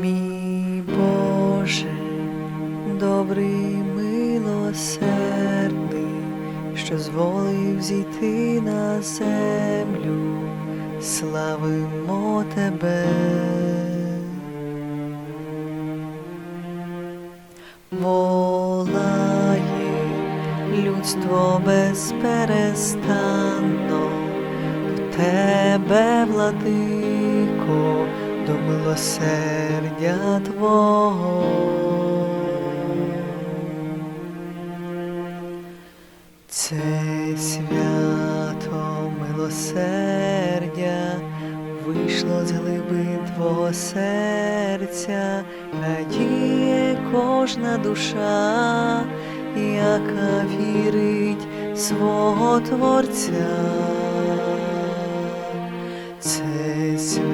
Мій Боже, добрий милосердний, що зволив зійти на землю, славимо Тебе. Волає людство безперестанно до Тебе, владико, до милосердя Твого. Це свято милосердя вийшло з глибин Твого серця, радіє кожна душа, яка вірить свого Творця. Це свято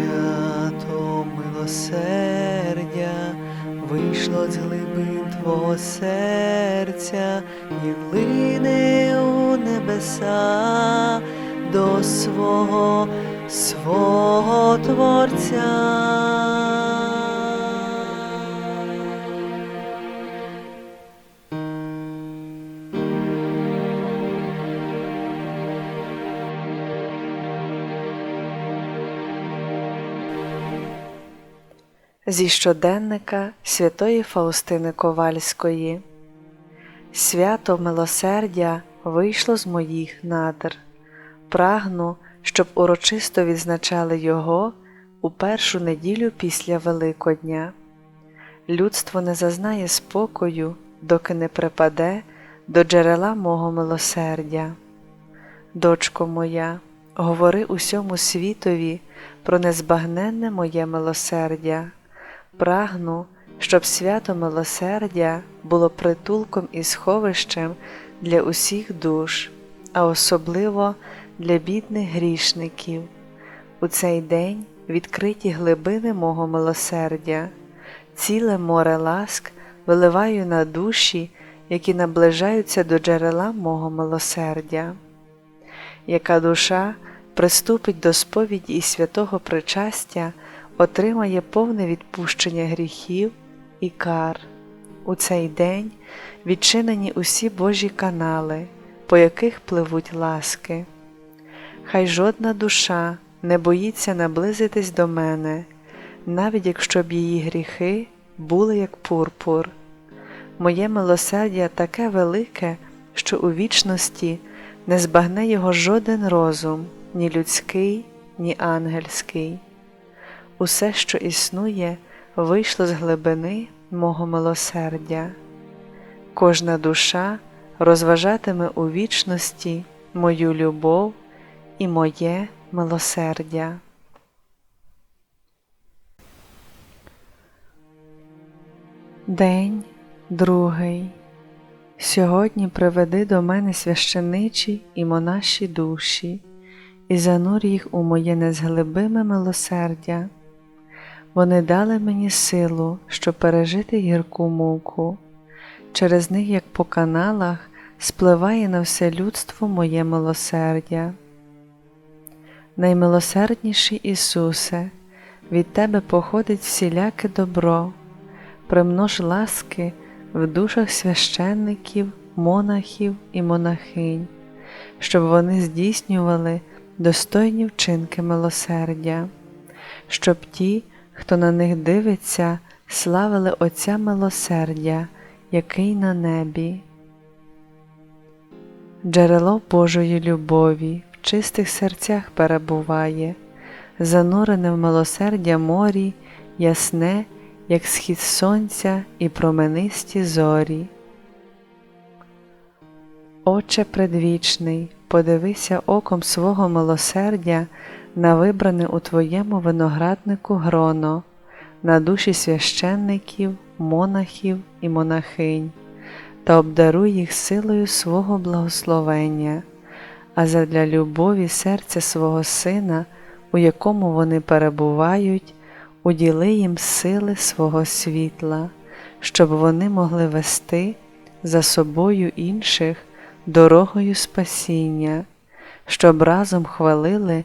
милосердя вийшло з глибин Твого серця і лине у небеса до свого, свого Творця. Зі щоденника святої Фаустини Ковальської Свято милосердя вийшло з моїх надр. Прагну, щоб урочисто відзначали його у першу неділю після Великодня. Людство не зазнає спокою, доки не припаде до джерела мого милосердя. Дочко моя, говори усьому світові про незбагненне моє милосердя. Прагну, щоб свято милосердя було притулком і сховищем для усіх душ, а особливо для бідних грішників. У цей день відкриті глибини мого милосердя, ціле море ласк виливаю на душі, які наближаються до джерела мого милосердя. Яка душа приступить до сповіді і святого причастя, отримає повне відпущення гріхів і кар. У цей день відчинені усі Божі канали, по яких пливуть ласки. Хай жодна душа не боїться наблизитись до мене, навіть якщо б її гріхи були як пурпур. Моє милосердя таке велике, що у вічності не збагне його жоден розум, ні людський, ні ангельський. Усе, що існує, вийшло з глибини мого милосердя. Кожна душа розважатиме у вічності мою любов і моє милосердя. День другий. Сьогодні приведи до мене священичі і монаші душі, і занур їх у моє незглибиме милосердя. Вони дали мені силу, щоб пережити гірку муку. Через них, як по каналах, спливає на все людство моє милосердя. Наймилосердніший Ісусе, від Тебе походить всіляке добро, примнож ласки в душах священників, монахів і монахинь, щоб вони здійснювали достойні вчинки милосердя, щоб ті, хто на них дивиться, славили Отця милосердя, який на небі. Джерело Божої любові в чистих серцях перебуває, занурене в милосердя морі, ясне, як схід сонця і променисті зорі. Отче предвічний, подивися оком свого милосердя на вибране у Твоєму винограднику гроно, на душі священників, монахів і монахинь, та обдаруй їх силою свого благословення, а задля любові серця свого Сина, у якому вони перебувають, уділи їм сили свого світла, щоб вони могли вести за собою інших дорогою спасіння, щоб разом хвалили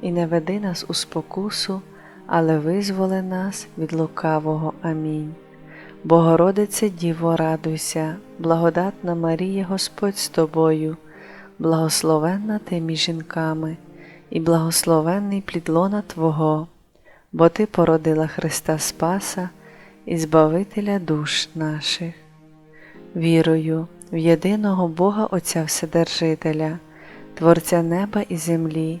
і не веди нас у спокусу, але визволи нас від лукавого. Амінь. Богородице Діво, радуйся, благодатна Марія Господь з тобою, благословенна ти між жінками, і благословенний плід лона Твого, бо Ти породила Христа Спаса і Збавителя душ наших. Вірую в єдиного Бога Отця Вседержителя, Творця неба і землі,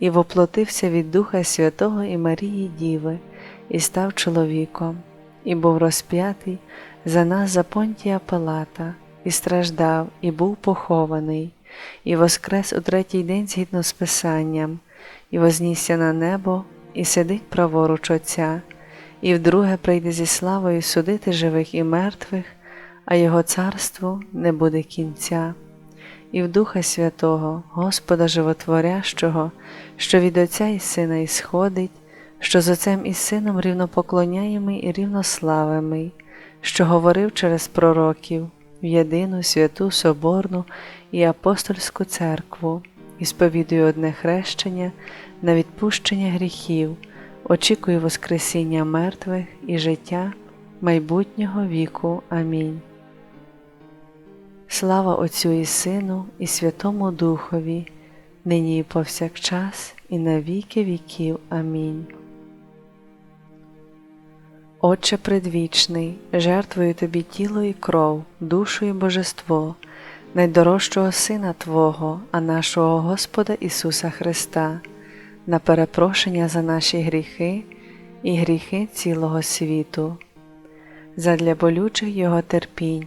і воплотився від Духа Святого і Марії Діви, і став чоловіком, і був розп'ятий за нас за Понтія Пилата, і страждав, і був похований, і воскрес у третій день згідно з Писанням, і вознісся на небо, і сидить праворуч Отця, і вдруге прийде зі славою судити живих і мертвих, а Його царству не буде кінця. І в Духа Святого, Господа Животворящого, що від Отця і Сина ісходить, що з Отцем і Сином рівнопоклоняємий і рівнославимий, що говорив через пророків в єдину святу Соборну і апостольську церкву, і сповідую одне хрещення на відпущення гріхів, очікую Воскресіння мертвих і життя майбутнього віку. Амінь. Слава Отцю і Сину, і Святому Духові, нині і повсякчас, і на віки віків. Амінь. Отче предвічний, жертвую Тобі тіло і кров, душу і божество, найдорожчого Сина Твого, а нашого Господа Ісуса Христа, на перепрошення за наші гріхи і гріхи цілого світу, задля болючих Його терпінь,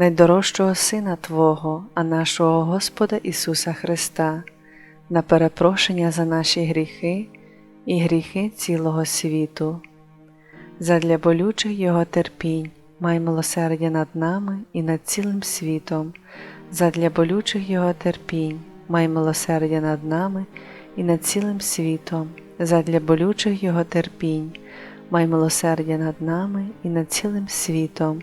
найдорожчого Сина Твого, а нашого Господа Ісуса Христа, на перепрошення за наші гріхи і гріхи цілого світу. Задля болючих Його терпінь, май милосердя над нами і над цілим світом, задля болючих Його терпінь, май милосердя над нами і над цілим світом, задля болючих Його терпінь, май милосердя над нами і над цілим світом,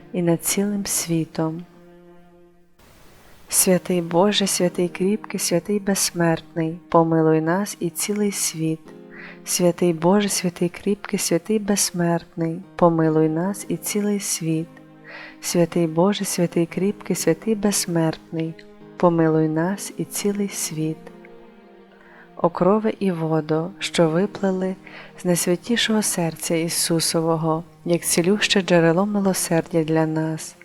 і над цілим світом. Святий Боже, святий кріпкий, святий безсмертний, помилуй нас і цілий світ. Святий Боже, святий кріпкий, святий безсмертний, помилуй нас і цілий світ. Святий Боже, святий кріпкий, святий безсмертний, помилуй нас і цілий світ. Окрови і водо, що виплели з найсвятішого серця Ісусового, як цілюще джерело милосердя для нас.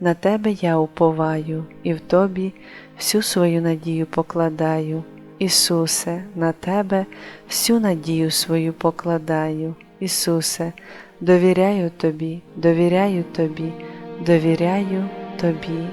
На Тебе я уповаю і в Тобі всю свою надію покладаю. Ісусе, на Тебе всю надію свою покладаю. Ісусе, довіряю Тобі, довіряю Тобі, довіряю Тобі.